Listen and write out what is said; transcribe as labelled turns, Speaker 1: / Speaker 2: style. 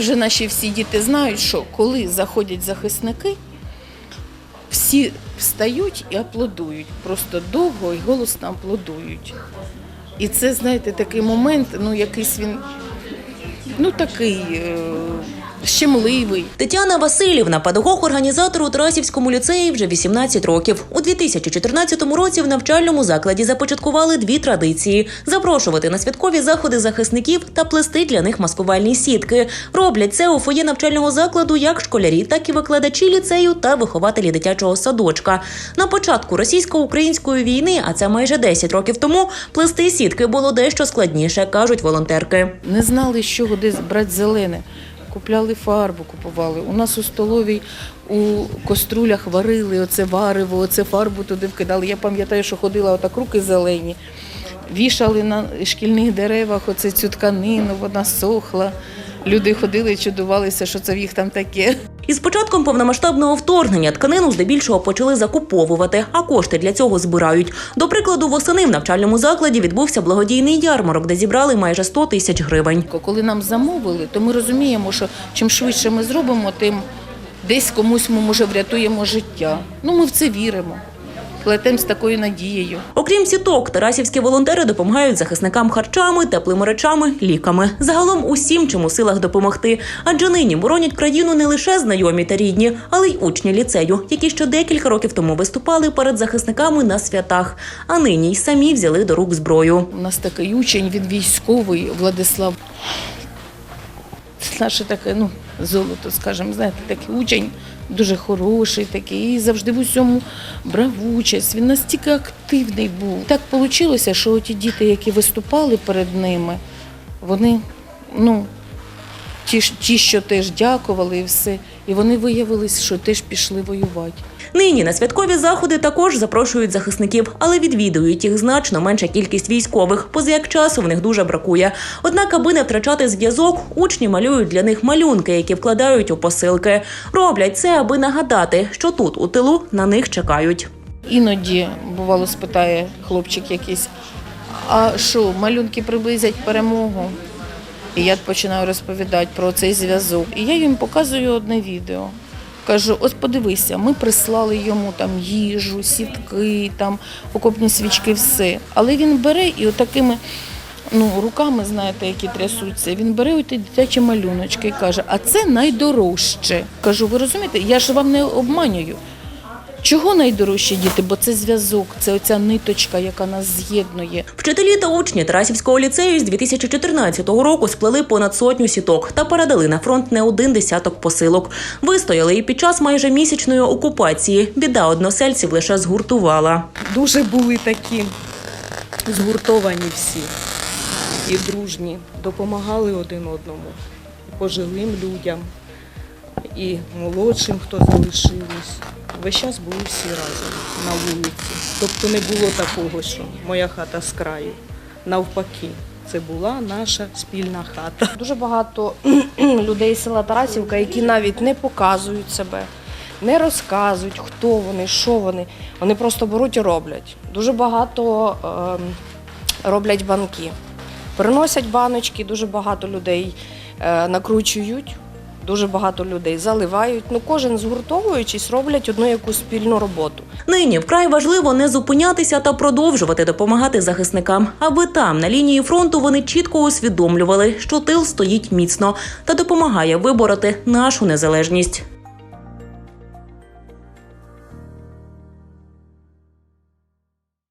Speaker 1: Вже наші всі діти знають, що коли заходять захисники, всі встають і аплодують. Просто довго і голосно аплодують. І це, знаєте, такий момент, ну якийсь він ну такий е, щемливий.
Speaker 2: Тетяна Васильівна, педагог організатор у Тарасівському ліцеї вже 18 років. У 2014 році в навчальному закладі започаткували дві традиції: запрошувати на святкові заходи захисників та плести для них маскувальні сітки. Роблять це у фоє навчального закладу як школярі, так і викладачі ліцею та вихователі дитячого садочка. На початку російсько-української війни, а це майже 10 років тому, плести сітки було дещо складніше, кажуть волонтерки.
Speaker 1: Не знали, з чого десь брати зелене. Купляли фарбу, купували. У нас у столовій у кострулях варили оце варево, оце фарбу туди вкидали. Я пам'ятаю, що ходила отак руки зелені. Вішали на шкільних деревах оце цю тканину, вона сохла. Люди ходили, чудувалися, що це в їх там таке.
Speaker 2: Із початком повномасштабного вторгнення тканину здебільшого почали закуповувати, а кошти для цього збирають. До прикладу, восени в навчальному закладі відбувся благодійний ярмарок, де зібрали майже 100 тисяч гривень.
Speaker 1: Коли нам замовили, то ми розуміємо, що чим швидше ми зробимо, тим десь комусь ми може врятуємо життя. Ну ми в це віримо. Плетемо з такою надією.
Speaker 2: Окрім сіток, тарасівські волонтери допомагають захисникам харчами, теплими речами, ліками. Загалом усім, чим у силах допомогти. Адже нині боронять країну не лише знайомі та рідні, але й учні ліцею, які ще декілька років тому виступали перед захисниками на святах, а нині й самі взяли до рук зброю.
Speaker 1: У нас такий учень, він військовий, Владислав. Це наше таке, ну, золото, скажімо, знаєте, такий учень дуже хороший, такий, і завжди в усьому брав участь. Він настільки активний був. Так вийшло, що ті діти, які виступали перед ними, вони, ну, ті, ті, що теж дякували і все, і вони виявилися, що теж пішли воювати.
Speaker 2: Нині на святкові заходи також запрошують захисників, але відвідують їх значно менша кількість військових, поза як часу в них дуже бракує. Однак, аби не втрачати зв'язок, учні малюють для них малюнки, які вкладають у посилки. Роблять це, аби нагадати, що тут у тилу на них чекають.
Speaker 1: Іноді, бувало, спитає хлопчик якийсь, а що, малюнки приблизять перемогу? І я починаю розповідати про цей зв'язок. І я їм показую одне відео. Кажу, ось подивися, ми прислали йому там їжу, сітки, там окопні свічки, все. Але він бере і отакими ну, руками, знаєте, які трясуться, він бере оті дитячі малюночки і каже, а це найдорожче. Кажу, ви розумієте, я ж вам не обманюю. Чого найдорожчі діти? Бо це зв'язок, це оця ниточка, яка нас з'єднує.
Speaker 2: Вчителі та учні Тарасівського ліцею з 2014 року сплели понад сотню сіток та передали на фронт не один десяток посилок. Вистояли і під час майже місячної окупації. Біда односельців лише згуртувала.
Speaker 3: дуже були такі згуртовані всі і дружні, допомагали один одному, пожилим людям, і молодшим, хто залишились. Весь час були всі разом на вулиці. Тобто не було такого, що моя хата з краю. Навпаки, це була наша спільна хата.
Speaker 4: Дуже багато людей з села Тарасівка, які навіть не показують себе, не розказують, хто вони, що вони. Вони просто беруть і роблять. Дуже багато ем, роблять банки. Приносять баночки, дуже багато людей е, накручують, дуже багато людей заливають. Ну, кожен згуртовуючись, роблять одну якусь спільну роботу.
Speaker 2: Нині вкрай важливо не зупинятися та продовжувати допомагати захисникам, аби там на лінії фронту вони чітко усвідомлювали, що тил стоїть міцно та допомагає вибороти нашу незалежність.